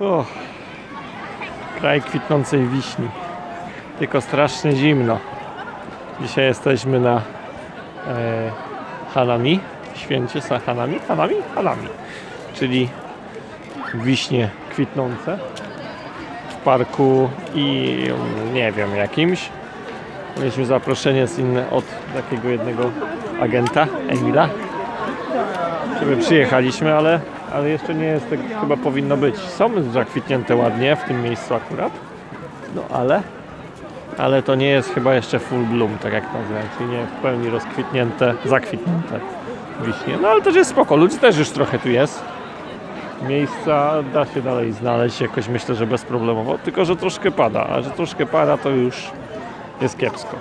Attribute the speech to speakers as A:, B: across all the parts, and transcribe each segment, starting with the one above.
A: O, kraj kwitnącej wiśni. Tylko strasznie zimno. Dzisiaj jesteśmy na e, Hanami, święcie sa Hanami, Hanami, Hanami, czyli wiśnie kwitnące w parku i nie wiem jakimś. Mieliśmy zaproszenie z inne, od takiego jednego agenta, Emila, żeby przyjechaliśmy, ale, ale jeszcze nie jest tak, chyba powinno być. Są zakwitnięte ładnie w tym miejscu akurat, no ale ale to nie jest chyba jeszcze full bloom, tak jak nazywam, czyli nie w pełni rozkwitnięte, zakwitnięte wiśnie. No ale też jest spoko, ludzi też już trochę tu jest. Miejsca da się dalej znaleźć jakoś myślę, że bezproblemowo, tylko że troszkę pada, a że troszkę pada to już jest kiepsko.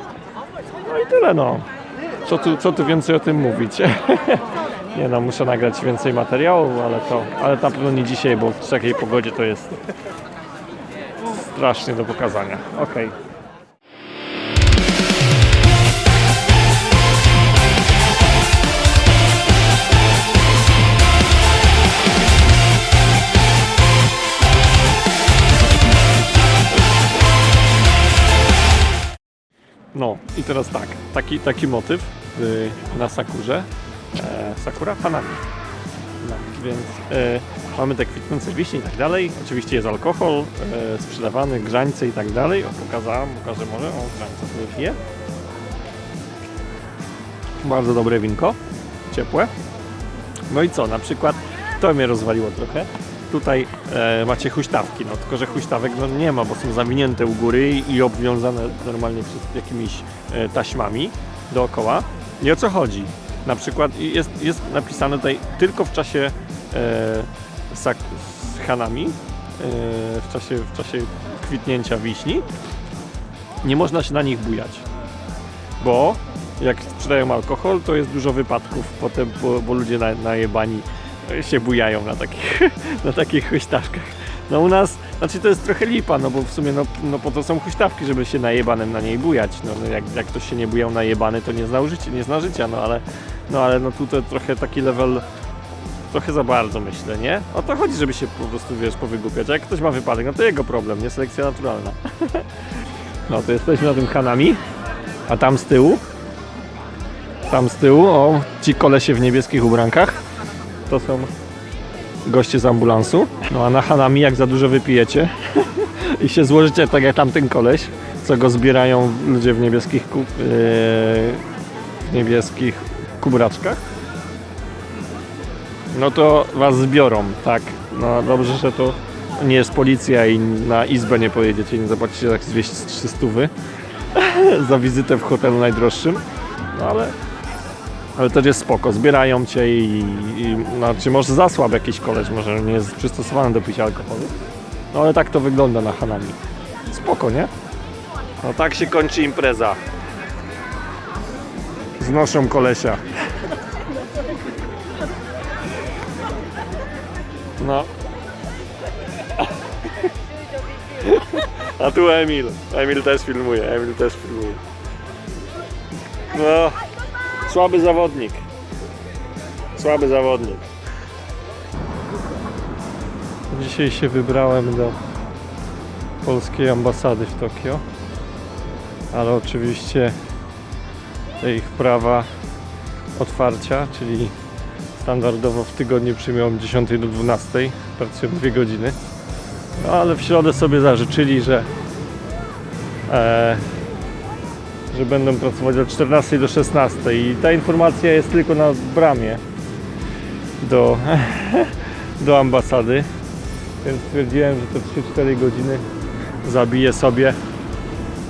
A: No i tyle no. Co tu, co tu więcej o tym mówić? nie no, muszę nagrać więcej materiału, ale to, ale na pewno nie dzisiaj, bo w takiej pogodzie to jest strasznie do pokazania. Okej. No i teraz tak, taki, taki motyw y, na Sakurze, Sakura Hanami. No, więc e, mamy te kwitnące wiśnie i tak dalej. Oczywiście jest alkohol e, sprzedawany, grzańce i tak dalej. O, pokazałam, pokażę może. O, grzańce sobie piję. Bardzo dobre winko, ciepłe. No i co, na przykład to mnie rozwaliło trochę. Tutaj e, macie huśtawki, no tylko że huśtawek no, nie ma, bo są zawinięte u góry i, obwiązane normalnie przez jakimiś e, taśmami dookoła. I o co chodzi? Na przykład jest, jest napisane tutaj tylko w czasie e, sak, z hanami, e, w, czasie, w czasie kwitnięcia wiśni, nie można się na nich bujać. Bo jak sprzedają alkohol, to jest dużo wypadków potem, bo, bo ludzie na, najebani się bujają na takich, na takich huśtawkach. No u nas, znaczy to jest trochę lipa, no bo w sumie no, no po to są huśtawki, żeby się najebanym na niej bujać. No, no jak, jak ktoś się nie bujał najebany, to nie znał życia, nie zna życia, no ale no ale no tutaj trochę taki level trochę za bardzo myślę, nie? O to chodzi, żeby się po prostu, wiesz, powygłupiać. A jak ktoś ma wypadek, no to jego problem, nie selekcja naturalna. No to jesteśmy na tym Hanami, a tam z tyłu, tam z tyłu, o, ci kolesie w niebieskich ubrankach, to są goście z ambulansu. No a na Hanami jak za dużo wypijecie i się złożycie tak jak tamten koleś, co go zbierają ludzie w niebieskich, ku, yy, w niebieskich kubraczkach, no to was zbiorą, tak. No dobrze, że to nie jest policja i na izbę nie pojedziecie, nie zapłacicie tak z 200 wy za wizytę w hotelu najdroższym. No ale ale też jest spoko, zbierają cię i, i znaczy może za słab jakiś koleś, może nie jest przystosowany do picia alkoholu. No ale tak to wygląda na Hanami. Spoko, nie? No tak się kończy impreza. Znoszą kolesia. No. A tu Emil. Emil też filmuje, Emil też filmuje. No. Słaby zawodnik. Słaby zawodnik. Dzisiaj się wybrałem do polskiej ambasady w Tokio. Ale oczywiście ich prawa otwarcia, czyli standardowo w tygodniu przyjmują od 10 do 12, pracują 2 godziny. No ale w środę sobie zażyczyli, że e, że będą pracować od 14 do 16 i ta informacja jest tylko na bramie do, do ambasady. Więc stwierdziłem, że te 3-4 godziny zabiję sobie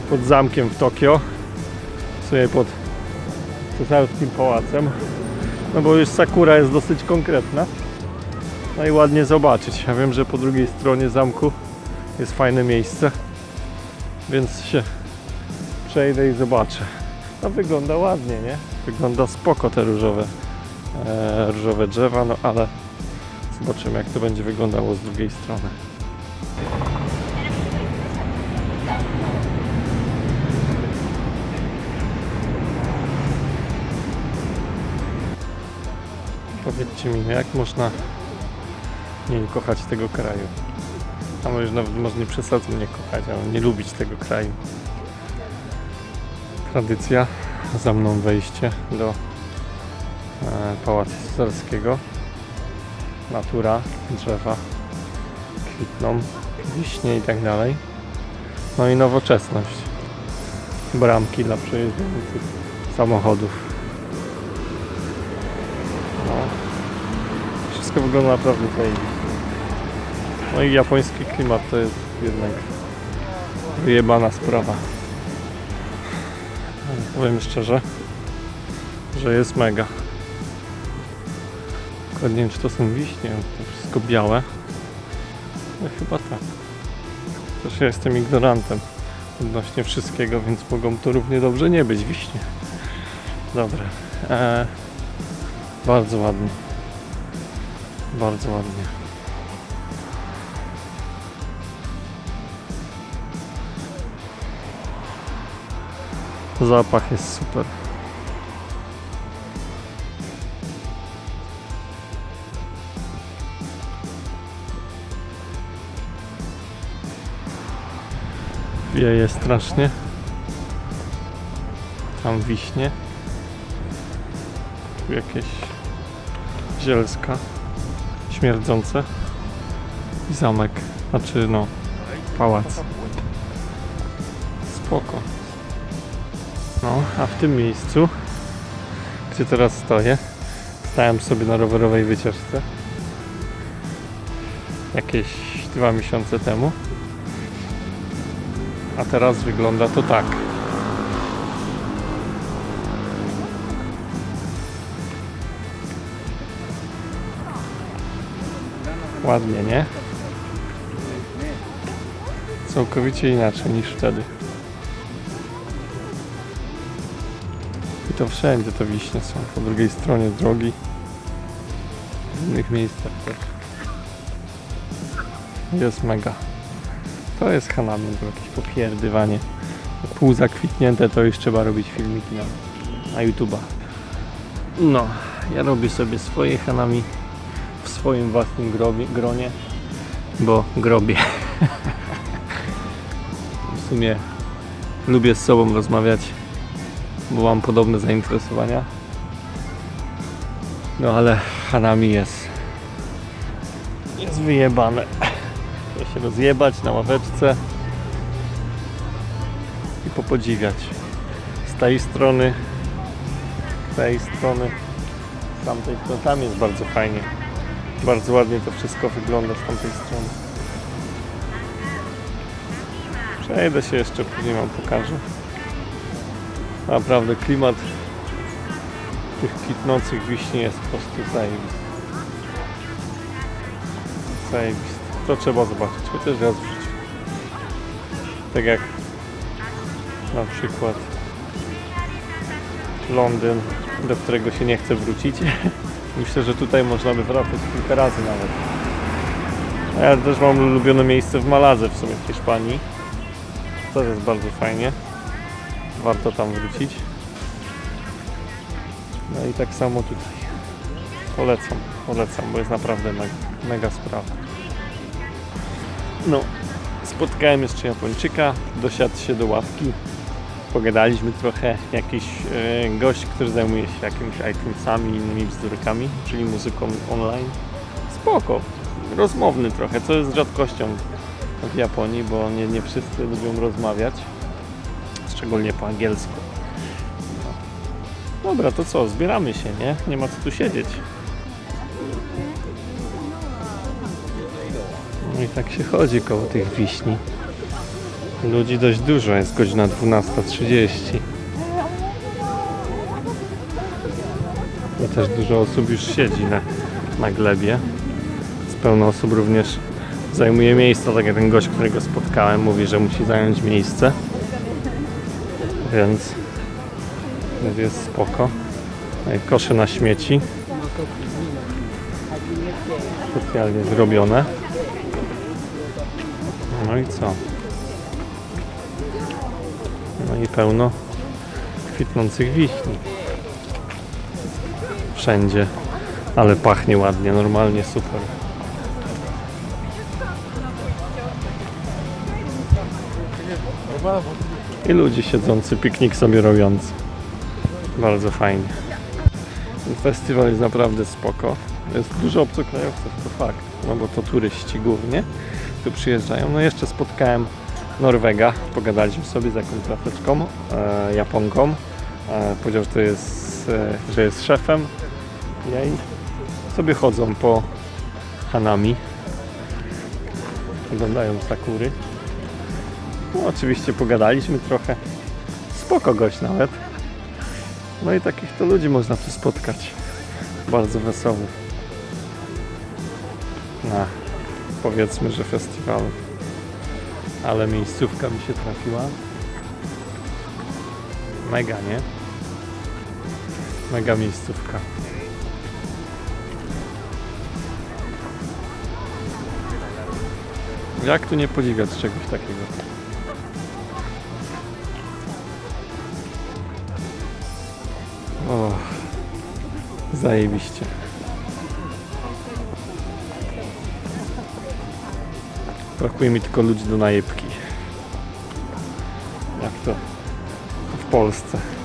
A: pod zamkiem w Tokio. Sobie pod cesarskim pałacem. No bo już Sakura jest dosyć konkretna. No i ładnie zobaczyć. Ja wiem, że po drugiej stronie zamku jest fajne miejsce. Więc się przejdę i zobaczę. No wygląda ładnie, nie? Wygląda spoko te różowe, e, różowe drzewa, no ale zobaczymy jak to będzie wyglądało z drugiej strony. Powiedzcie mi, no jak można nie kochać tego kraju? A może nawet może nie przesadzę nie kochać, ale nie lubić tego kraju. Tradycja, za mną wejście do e, Pałacu Cesarskiego. Natura, drzewa kwitną, wiśnie i tak dalej. No i nowoczesność. Bramki dla przejeżdżających samochodów. No. Wszystko wygląda naprawdę zajebiście. No i japoński klimat to jest jednak wyjebana sprawa. Powiem szczerze, że jest mega. Tylko nie wiem czy to są wiśnie, to wszystko białe. No chyba tak. Też ja jestem ignorantem odnośnie wszystkiego, więc mogą to równie dobrze nie być wiśnie. Dobra. Eee, bardzo ładnie. Bardzo ładnie. Zapach jest super. Wieje strasznie. Tam wiśnie. Tu jakieś zielska. Śmierdzące. I zamek. Znaczy no, pałac. Spoko. No, a w tym miejscu, gdzie teraz stoję, stałem sobie na rowerowej wycieczce. Jakieś dwa miesiące temu. A teraz wygląda to tak. Ładnie, nie? Całkowicie inaczej niż wtedy. To wszędzie te wiśnie są. Po drugiej stronie drogi. W innych miejscach też. Jest mega. To jest Hanami, to jakieś popierdywanie. Pół zakwitnięte to już trzeba robić filmiki na, na YouTube'a. No, ja robię sobie swoje Hanami w swoim własnym grobie, gronie, bo grobie. w sumie lubię z sobą rozmawiać, bo mam podobne zainteresowania. No ale Hanami jest jest wyjebane. Trzeba się rozjebać na ławeczce i popodziwiać. Z tej strony, z tej strony, z tamtej strony. Tam jest bardzo fajnie. Bardzo ładnie to wszystko wygląda z tamtej strony. Przejdę się jeszcze, później wam pokażę. Naprawdę klimat tych kwitnących wiśni jest po prostu zajebisty. Zajebisty. To trzeba zobaczyć, chociaż raz w życiu. Tak jak na przykład Londyn, do którego się nie chce wrócić. Myślę, że tutaj można by wracać kilka razy nawet. Ja też mam ulubione miejsce w Maladze w sumie w Hiszpanii. To jest bardzo fajnie. Warto tam wrócić. No i tak samo tutaj. Polecam, polecam, bo jest naprawdę mega, mega sprawa. No, spotkałem jeszcze Japończyka, dosiadł się do ławki, pogadaliśmy trochę. Jakiś e, gość, który zajmuje się jakimiś iTunesami i innymi bzdurkami, czyli muzyką online. Spoko, rozmowny trochę, co jest rzadkością w Japonii, bo nie, nie wszyscy lubią rozmawiać, szczególnie po angielsku. No. Dobra, to co, zbieramy się, nie? Nie ma co tu siedzieć. No i tak się chodzi koło tych wiśni. Ludzi dość dużo, jest godzina 12.30. I też dużo osób już siedzi na, na glebie. Z pełno osób również zajmuje miejsce, tak jak ten gość, którego spotkałem, mówi, że musi zająć miejsce. Więc, jest spoko. No Kosze na śmieci. Specjalnie zrobione. No i co? No i pełno kwitnących wiśni. Wszędzie. Ale pachnie ładnie, normalnie super. I ludzie siedzący, piknik sobie robiący. Bardzo fajnie. Festiwal jest naprawdę spoko. Jest dużo obcokrajowców, to fakt. No bo to turyści głównie tu przyjeżdżają. No jeszcze spotkałem Norwega. Pogadaliśmy sobie z jakąś trafeczką, e, Japonką. E, powiedział, że to jest, e, że jest szefem jej. Sobie chodzą po Hanami. Oglądają sakury. No, oczywiście pogadaliśmy trochę. Spoko gość nawet. No i takich to ludzi można tu spotkać. Bardzo wesołych. Na powiedzmy, że festiwalu. Ale miejscówka mi się trafiła. Mega, nie? Mega miejscówka. Jak tu nie podziwiać czegoś takiego? Zajebiście. Brakuje mi tylko ludzi do najebki. Jak to w Polsce.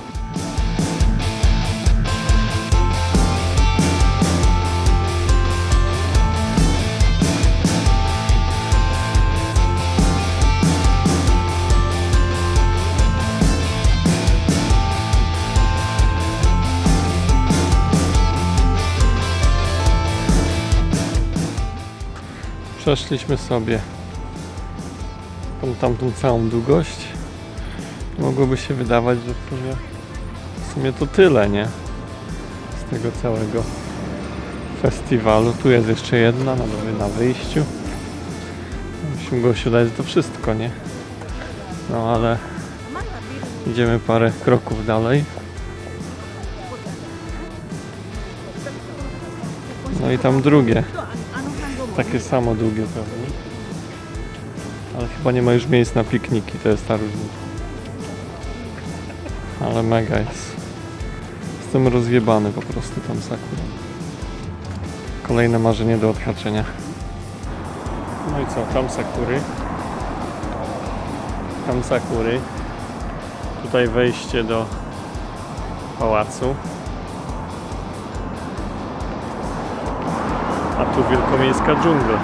A: Przeszliśmy sobie tą tamtą całą długość. Mogłoby się wydawać, że w sumie, w sumie to tyle, nie? Z tego całego festiwalu. Tu jest jeszcze jedna na, na wyjściu. Musimy go się dać to wszystko, nie? No ale idziemy parę kroków dalej. No i tam drugie. Takie samo długie pewnie. Ale chyba nie ma już miejsc na pikniki, to jest ta różnica. Ale mega jest. Jestem rozjebany po prostu tam sakurą. Kolejne marzenie do odhaczenia. No i co, tam sakury. Tam sakury. Tutaj wejście do pałacu. Tu wielkomiejska dżungla.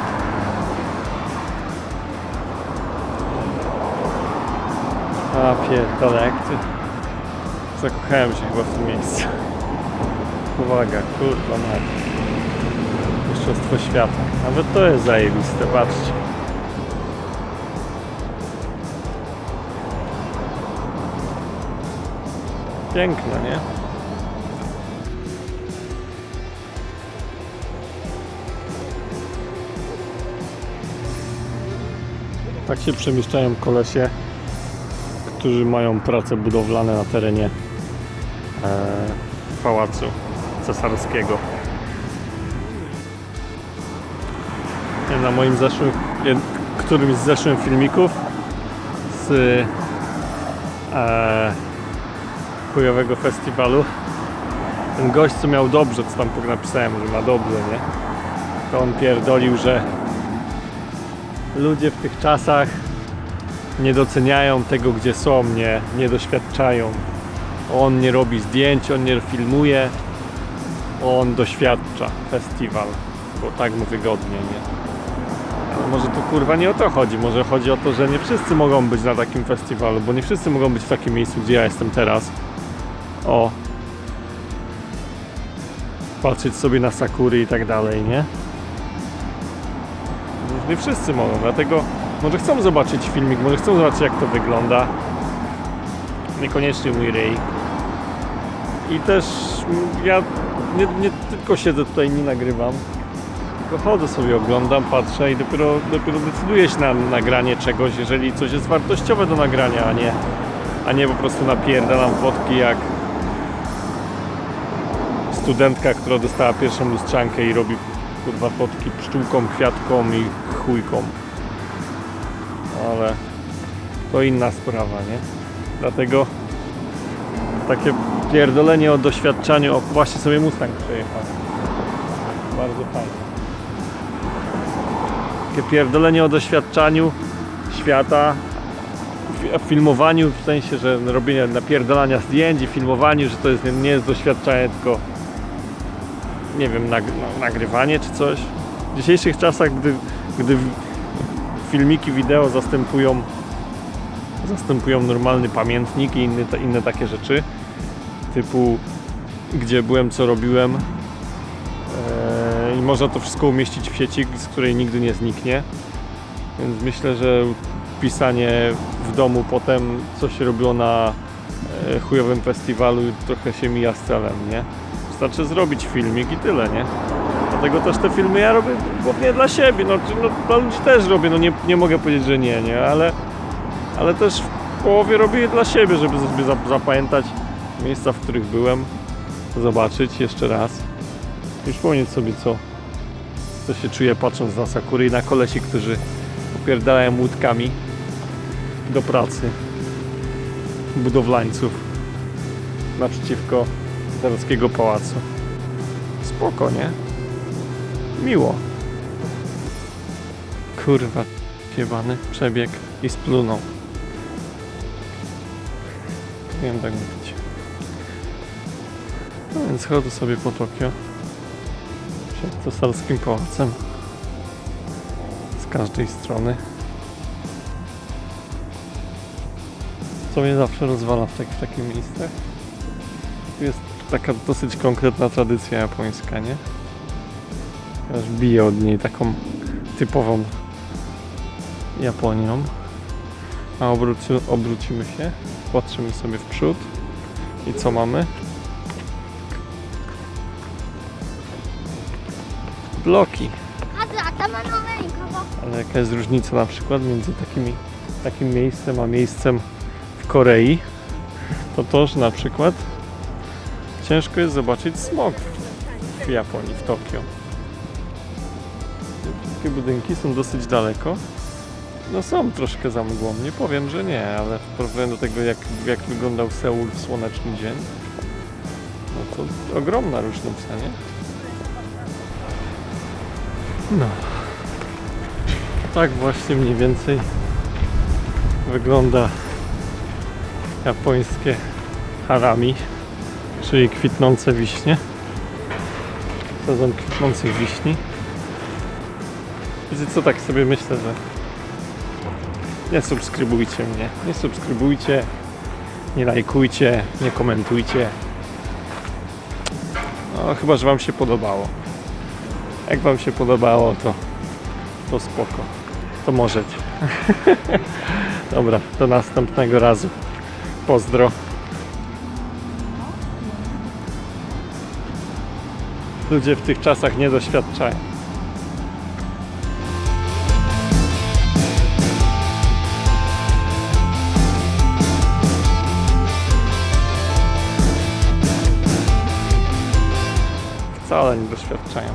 A: A pierdolę, jak ty... Zakochałem się chyba w tym miejscu. Uwaga, kurwa mać. Mistrzostwo świata. Nawet to jest zajebiste, patrzcie. Piękne, nie? Tak się przemieszczają kolesie, którzy mają prace budowlane na terenie e, pałacu cesarskiego. Na moim zeszłym, którymś z zeszłych filmików z e, chujowego festiwalu ten gość co miał dobrze, co tam napisałem, że ma dobrze, nie? To on pierdolił, że ludzie w tych czasach nie doceniają tego, gdzie są, nie, nie doświadczają. On nie robi zdjęć, on nie filmuje, on doświadcza festiwal, bo tak mu wygodnie, nie? Ale może tu kurwa nie o to chodzi, może chodzi o to, że nie wszyscy mogą być na takim festiwalu, bo nie wszyscy mogą być w takim miejscu, gdzie ja jestem teraz. O. Patrzeć sobie na sakury i tak dalej, nie? Nie wszyscy mogą, dlatego może chcą zobaczyć filmik, może chcą zobaczyć jak to wygląda. Niekoniecznie mój ryj. I też ja nie, nie tylko siedzę tutaj nie nagrywam, tylko chodzę sobie, oglądam, patrzę i dopiero, dopiero decyduję się na nagranie czegoś, jeżeli coś jest wartościowe do nagrania, a nie, a nie po prostu napierdalam fotki jak studentka, która dostała pierwszą lustrzankę i robi kurwa fotki pszczółką, kwiatką i chujką. Ale to inna sprawa, nie? Dlatego takie pierdolenie o doświadczaniu, o właśnie sobie Mustang przejechał. Bardzo fajnie. Takie pierdolenie o doświadczaniu świata fi- filmowaniu, w sensie, że robienie napierdalania zdjęć i filmowaniu, że to jest, nie jest doświadczenie, tylko nie wiem, nag, nagrywanie czy coś. W dzisiejszych czasach, gdy, gdy filmiki wideo zastępują zastępują normalny pamiętnik i inne, inne takie rzeczy typu gdzie byłem, co robiłem Eee, i można to wszystko umieścić w sieci, z której nigdy nie zniknie więc myślę, że pisanie w domu potem, co się robiło na e, chujowym festiwalu, trochę się mija z celem, nie? Wystarczy zrobić filmik i tyle, nie? Dlatego też te filmy ja robię głównie dla siebie, no, no dla ludzi też robię, no nie, nie mogę powiedzieć, że nie, nie? Ale, ale też w połowie robię je dla siebie, żeby sobie zap- zapamiętać miejsca, w których byłem, zobaczyć jeszcze raz i przypomnieć sobie, co, co się czuje patrząc na Sakury i na kolesi, którzy opierdalają łódkami do pracy budowlańców naprzeciwko Zarockiego Pałacu. Spoko, nie? Miło. Kurwa, jebany przebieg i splunął. Wiem tak mówić. No więc chodzę sobie po Tokio. Przed cesarskim pałacem. Z każdej strony. Co mnie zawsze rozwala w, tak, w takim miejscach. Jest taka dosyć konkretna tradycja japońska, nie? Aż bije od niej taką typową Japonią. A obróci, obrócimy się, patrzymy sobie w przód i co mamy? Bloki. Ale jaka jest różnica na przykład między takimi, takim miejscem a miejscem w Korei? To to, że na przykład ciężko jest zobaczyć smog w Japonii, w Tokio. Wszystkie budynki są dosyć daleko. No są troszkę za mgłą, nie powiem, że nie, ale w porównaniu do tego jak, jak wyglądał Seul w słoneczny dzień, no to ogromna różnica, nie? No. Tak właśnie mniej więcej wygląda japońskie harami, czyli kwitnące wiśnie. Sezon kwitnących wiśni. Wiecie co, tak sobie myślę, że nie subskrybujcie mnie, nie subskrybujcie, nie lajkujcie, nie komentujcie. No chyba, że Wam się podobało. Jak Wam się podobało, to, to spoko. To możecie. Dobra, do następnego razu. Pozdro. Ludzie w tych czasach nie doświadczają. Wcale nie doświadczają.